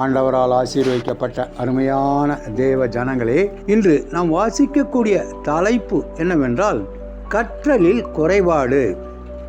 ஆண்டவரால் ஆசீர்வதிக்கப்பட்ட அருமையான தேவ ஜனங்களே இன்று நாம் வாசிக்கக்கூடிய தலைப்பு என்னவென்றால் கற்றலில் குறைபாடு.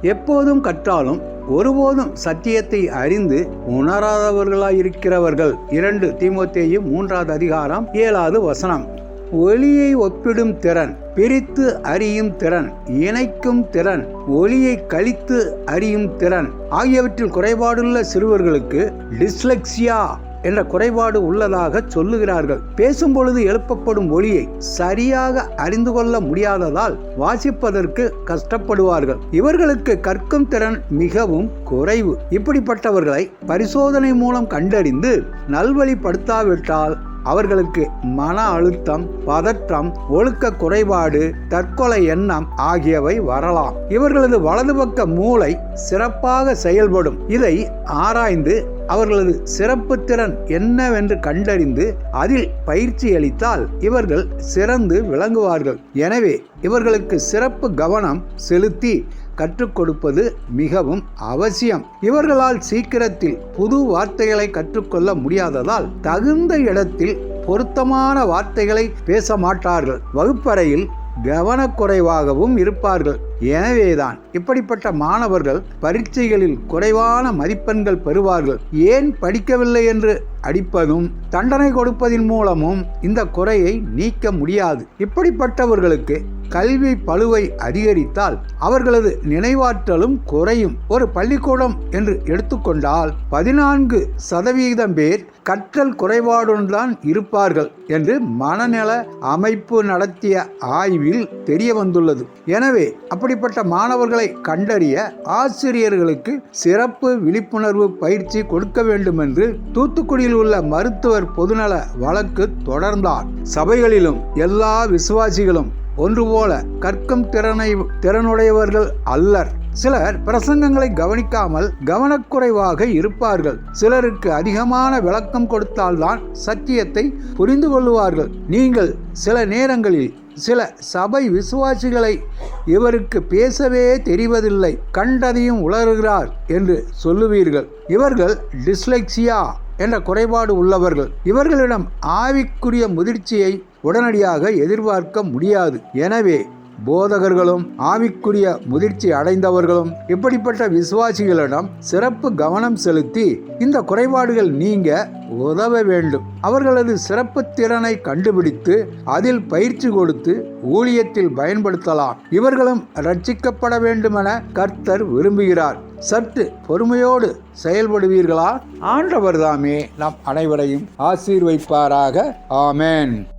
எப்போதும் கற்றாலும் ஒருபோதும் சத்தியத்தை அறிந்து உணராதவர்களாயிருக்கிறவர்கள் இரண்டு தீமோத்தேயு மூன்றாவது அதிகாரம் ஏழாவது வசனம். ஒளியை ஒப்பிடும் திறன் பிரித்து அறியும் திறன் இணைக்கும் திறன் ஒளியை கழித்து அறியும் திறன். ஆகியவற்றில் குறைபாடுள்ள சிறுவர்களுக்கு டிஸ்லெக்சியா என்ற குறைபாடு உள்ளதாக சொல்லுகிறார்கள். பேசும் பொழுது எழுப்பப்படும் ஒளியை சரியாக அறிந்து கொள்ள முடியாததால் வாசிப்பதற்கு கஷ்டப்படுவார்கள். இவர்களுக்கு கற்கும் திறன் மிகவும் குறைவு. இப்படிப்பட்டவர்களை பரிசோதனை மூலம் கண்டறிந்து நல்வழிப்படுத்தாவிட்டால் அவர்களுக்கு மன அழுத்தம் பதற்றம் ஒழுக்க குறைபாடு தற்கொலை எண்ணம் ஆகியவை வரலாம். இவர்களது வலது பக்க மூளை சிறப்பாக செயல்படும். இதை ஆராய்ந்து அவர்களது சிறப்பு திறன் என்னவென்று கண்டறிந்து அதில் பயிற்சி அளித்தால் இவர்கள் சிறந்து விளங்குவார்கள். எனவே இவர்களுக்கு சிறப்பு கவனம் செலுத்தி கற்றுக் கொடுப்பது மிகவும் அவசியம். இவர்களால் சீக்கிரத்தில் புது வார்த்தைகளை கற்றுக்கொள்ள முடியாததால் தகுந்த இடத்தில் பொருத்தமான வார்த்தைகளை பேச மாட்டார்கள். வகுப்பறையில் கவனக்குறைவாகவும் இருப்பார்கள். எனவேதான் இப்படிப்பட்ட மாணவர்கள் பரீட்சைகளில் குறைவான மதிப்பெண்கள் பெறுவார்கள். ஏன் படிக்கவில்லை என்று அடிப்பதும் தண்டனை கொடுப்பதின் மூலமும் இந்த குறையை நீக்க முடியாது. இப்படிப்பட்டவர்களுக்கு கல்வி பழுவை அதிகரித்தால் அவர்களது நினைவாற்றலும் குறையும். ஒரு பள்ளிக்கூடம் என்று எடுத்துக்கொண்டால் பதினான்கு சதவீதம் பேர் கற்றல் குறைபாடுடன் இருப்பார்கள் என்று மனநல அமைப்பு நடத்திய ஆய்வில் தெரிய வந்துள்ளது எனவே அப்படிப்பட்ட மாணவர்களை கண்டறிய ஆசிரியர்களுக்கு சிறப்பு விழிப்புணர்வு பயிற்சி கொடுக்க வேண்டும் என்று தூத்துக்குடியில் உள்ள மருத்துவர் பொதுநல வழக்கு தொடர்ந்தார். சபைகளிலும் எல்லா விசுவாசிகளும் ஒன்று போல கற்கும் திறனை திறனுடையவர்கள் அல்லர். சிலர் பிரசங்கங்களை கவனிக்காமல் கவனக்குறைவாக இருப்பார்கள். சிலருக்கு அதிகமான விளக்கம் கொடுத்தால்தான் சத்தியத்தை புரிந்து கொள்ளுவார்கள். நீங்கள் சில நேரங்களில் சில சபை விசுவாசிகளை இவருக்கு பேசவே தெரிவதில்லை. கண்டதையும் உளறுகிறார் என்று சொல்லுவீர்கள். இவர்கள் டிஸ்லெக்சியா என்ற குறைபாடு உள்ளவர்கள். இவர்களிடம் ஆவிக்குரிய முதிர்ச்சியை உடனடியாக எதிர்பார்க்க முடியாது. எனவே போதகர்களும் ஆவிக்குரிய முதிர்ச்சி அடைந்தவர்களும் இப்படிப்பட்ட விசுவாசிகளிடம் சிறப்பு கவனம் செலுத்தி இந்த குறைபாடுகள் நீங்க உதவ வேண்டும். அவர்களது சிறப்பு திறனை கண்டுபிடித்து அதில் பயிற்சி கொடுத்து ஊழியத்தில் பயன்படுத்தலாம். இவர்களும் ரட்சிக்கப்பட வேண்டுமென கர்த்தர் விரும்புகிறார். சற்று பொறுமையோடு செயல்படுவீர்களா? ஆண்டவர் தாமே நம் அனைவரையும் ஆசீர்வைப்பாராக. ஆமேன்.